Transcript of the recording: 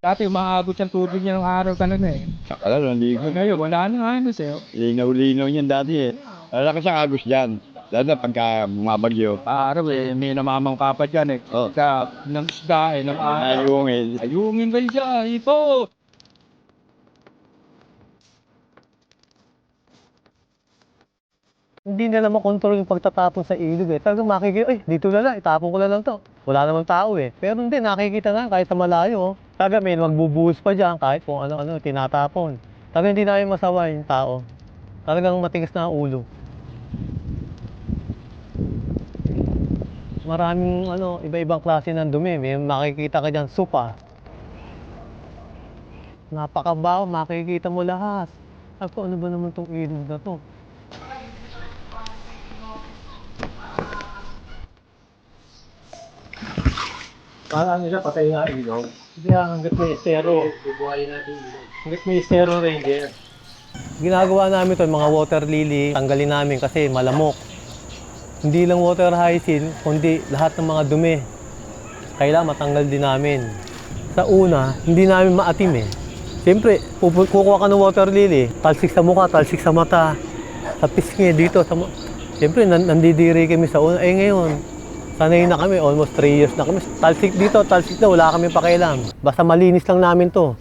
Dati umaabot yung tubig niya ng araw talaga eh. Saka lang, naligo. Ngayon, wala na ano sa'yo. Linaw-linaw niyan dati eh. Malakas ang agos dyan. Lalo na pagka bumabagyo. Araw eh, may namamang kapat yan eh. Oh. Sa, ng isda eh, ng araw. Ayungin. Ayungin kayo siya, ipo! Hindi nila makontrol yung pagtatapon sa ilog eh. Talagang makikita, ay, dito na lang, itapon ko na lang to. Wala namang tao eh. Pero hindi, nakikita nga kahit sa malayo. oh. Talaga may magbubuhos pa dyan kahit kung ano-ano, tinatapon. Talagang hindi namin masawa yung tao. Talagang matigas na ang ulo. Maraming ano, iba-ibang klase ng dumi. May makikita ka dyan, supa. Napakabaho, makikita mo lahat. Ako, ano ba naman tong ilog na to? Para ano siya, patay nga ilaw. Hindi ah, hanggat may estero. Bubuhayin natin ilaw. Hanggat may estero ranger. Ginagawa namin to mga water lily, tanggalin namin kasi malamok. Hindi lang water hyacinth, kundi lahat ng mga dumi. Kailangan matanggal din namin. Sa una, hindi namin maatim eh. Siyempre, kukuha ka ng water lily, talsik sa mukha, talsik sa mata, sa pisngi dito. Sa Siyempre, nan- nandidiri kami sa una. Eh ngayon, sanay na kami, almost 3 years na kami. Talsik dito, talsik na, wala kami pakialam. Basta malinis lang namin to.